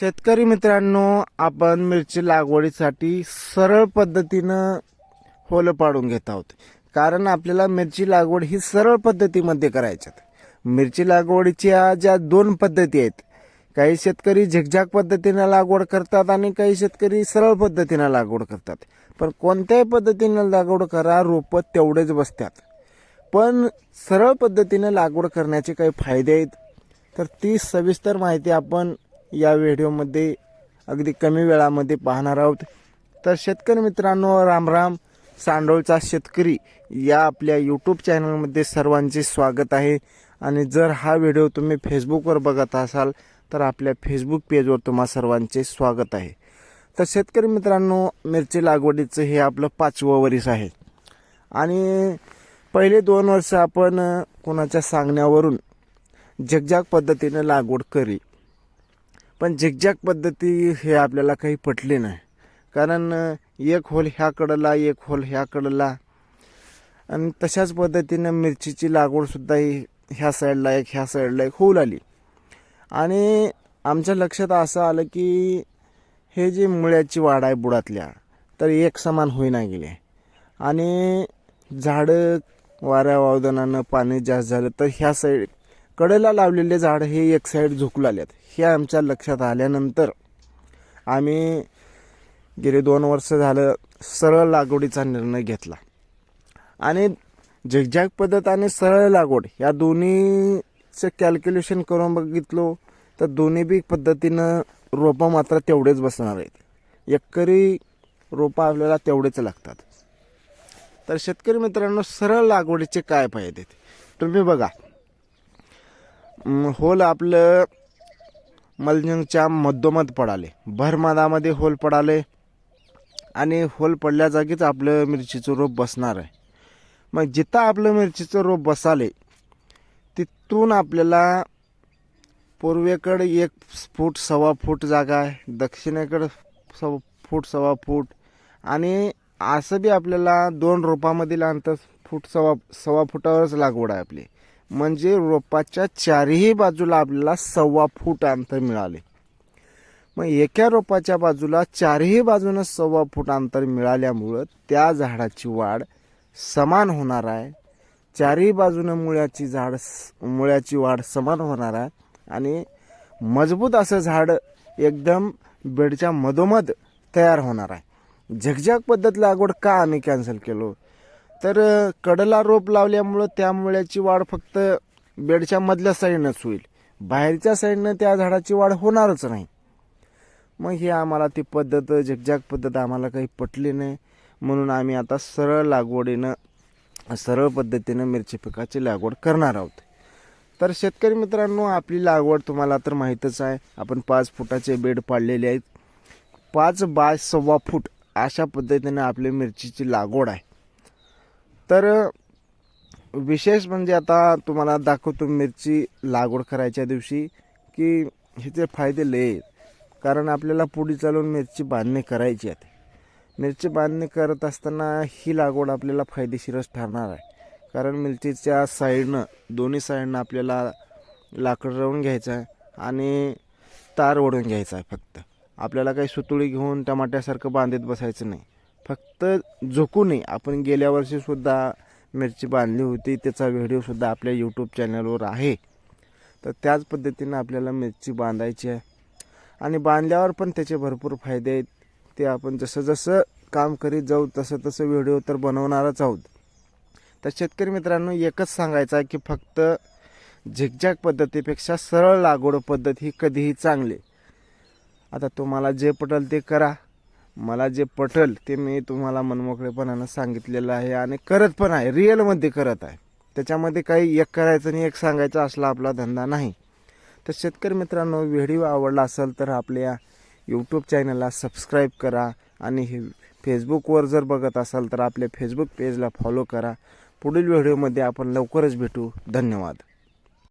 शेतकरी मित्रांनो आपण मिरची लागवडीसाठी सरळ पद्धतीनं होलं पाडून घेत आहोत. कारण आपल्याला मिरची लागवड ही सरळ पद्धतीमध्ये करायच्यात मिरची लागवडीच्या ज्या दोन पद्धती आहेत काही शेतकरी झिकझाक पद्धतीनं लागवड करतात आणि काही शेतकरी सरळ पद्धतीनं लागवड करतात. पण कोणत्याही पद्धतीनं लागवड करा रोपं तेवढेच बसतात. पण सरळ पद्धतीनं लागवड करण्याचे काही फायदे आहेत. तर ती सविस्तर माहिती आपण या व्हिडिओमध्ये अगदी कमी वेळामध्ये पाहणार आहोत. तर शेतकरी मित्रांनो रामराम सांडोळचा शेतकरी या आपल्या यूट्यूब चॅनलमध्ये सर्वांचे स्वागत आहे. आणि जर हा व्हिडिओ तुम्ही फेसबुकवर बघत असाल तर आपल्या फेसबुक पेजवर तुम्हा सर्वांचे स्वागत आहे. तर शेतकरी मित्रांनो मिरची लागवडीचं हे आपलं पाचवं वरीस आहे. आणि पहिले दोन वर्ष आपण कोणाच्या सांगण्यावरून जगजाग पद्धतीनं लागवड करी. पण झिकझॅक पद्धती हे आपल्याला काही पटले नाही. कारण एक होल ह्या कडला एक होल ह्या कडला. आणि तशाच पद्धतीनं मिरचीची लागवडसुद्धा ही ह्या साईडला एक ह्या साईडला एक होऊ लागली. आणि आमच्या लक्षात असं आलं की हे जे मुळ्याची वाढ आहे बुडातल्या तर एक समान होईना गेले. आणि झाडं वाऱ्या वावदानानं पाणी जास्त झालं तर ह्या साईड कडेला लावलेले झाड हे एक साईड झुकू आहेत हे आमच्या लक्षात आल्यानंतर आम्ही गेले दोन वर्ष झालं सरळ लागवडीचा निर्णय घेतला. आणि झगझॅग पद्धत आणि सरळ लागवड या दोन्हीचं कॅल्क्युलेशन करून बघितलो तर दोन्ही बी पद्धतीनं रोपं मात्र तेवढेच बसणार आहेत. एकरी रोपं आपल्याला तेवढेच लागतात. तर शेतकरी मित्रांनो सरळ लागवडीचे काय फायदे तुम्ही बघा. होल आपलं मलजंगच्या मधोमध पडाले. भरमादामध्ये होल पडाले. आणि होल पडल्या जागीच आपलं मिरचीचं रोप बसणार आहे. मग जिथं आपलं मिरचीचं रोप बसाले तिथून आपल्याला पूर्वेकडे एक फूट सव्वा फूट जागा आहे. दक्षिणेकडं सव्वा फूट सव्वा फूट. आणि असं बी आपल्याला दोन रोपामधील अंतर फूट सव्वा सव्वा फुटावरच लागवड आहे आपली. म्हणजे रोपाच्या चारही बाजूला आपल्याला सव्वा फूट अंतर मिळाले. मग एका रोपाच्या बाजूला चारही बाजूनं सव्वा फूट अंतर मिळाल्यामुळं त्या झाडाची वाढ समान होणार आहे. चारही बाजूनं मुळ्याची झाड मुळ्याची वाढ समान होणार आहे. आणि मजबूत असं झाड एकदम बेडच्या मधोमध तयार होणार आहे. झगझाग पद्धत लागवड का आम्ही कॅन्सल केलो? तर कडला रोप लावल्यामुळं त्या मुळ्याची वाढ फक्त बेडच्या मधल्या साईडनंच होईल. बाहेरच्या साईडनं त्या झाडाची वाढ होणारच नाही. मग ही आम्हाला ती पद्धत झगझाग पद्धत आम्हाला काही पटली नाही. म्हणून आम्ही आता सरळ लागवडीनं सरळ पद्धतीनं मिरची पिकाची लागवड करणार आहोत. तर शेतकरी मित्रांनो आपली लागवड तुम्हाला तर माहीतच आहे. आपण पाच फुटाचे बेड पाडलेले आहेत. पाच बाय सव्वा फूट अशा पद्धतीने आपली मिरचीची लागवड आहे. तर विशेष म्हणजे आता तुम्हाला दाखवतो मिरची लागवड करायच्या दिवशी की ह्याचे फायदे लय आहेत. कारण आपल्याला पुढे चालून मिरची बांधणी करायची आहे. मिरची बांधणी करत असताना ही लागवड आपल्याला फायदेशीरच ठरणार आहे. कारण मिरचीच्या साईडनं दोन्ही साईडनं आपल्याला लाकड रवून घ्यायचं आहे आणि तार ओढून घ्यायचा आहे फक्त. आपल्याला काही सुतुळी घेऊन टमाट्यासारखं बांधत बसायचं नाही. फक्त झोकू नये. आपण गेल्या वर्षीसुद्धा मिरची बांधली होती. त्याचा व्हिडिओसुद्धा आपल्या यूट्यूब चॅनलवर आहे. तर त्याच पद्धतीनं आपल्याला मिरची बांधायची आहे. आणि बांधल्यावर पण त्याचे भरपूर फायदे आहेत. ते आपण जसं जसं काम करीत जाऊ तसं तसं व्हिडिओ तर बनवणारच आहोत. तर शेतकरी मित्रांनो एकच सांगायचं आहे की फक्त झिकझॅक पद्धतीपेक्षा सरळ लागवड पद्धत ही कधीही चांगली. आता तुम्हाला जे पटल ते करा. मला जे पटल ते मी तुम्हाला मनमोकळेपणानं सांगितलेलं आहे आणि करत पण आहे. रिअलमध्ये करत आहे. त्याच्यामध्ये काही एक करायचं आणि एक सांगायचं असला आपला धंदा नाही. तर शेतकरी मित्रांनो व्हिडिओ आवडला असेल तर आपल्या यूट्यूब चॅनलला सबस्क्राईब करा आणि हे फेसबुकवर जर बघत असाल तर आपल्या फेसबुक पेजला फॉलो करा. पुढील व्हिडिओमध्ये आपण लवकरच भेटू. धन्यवाद.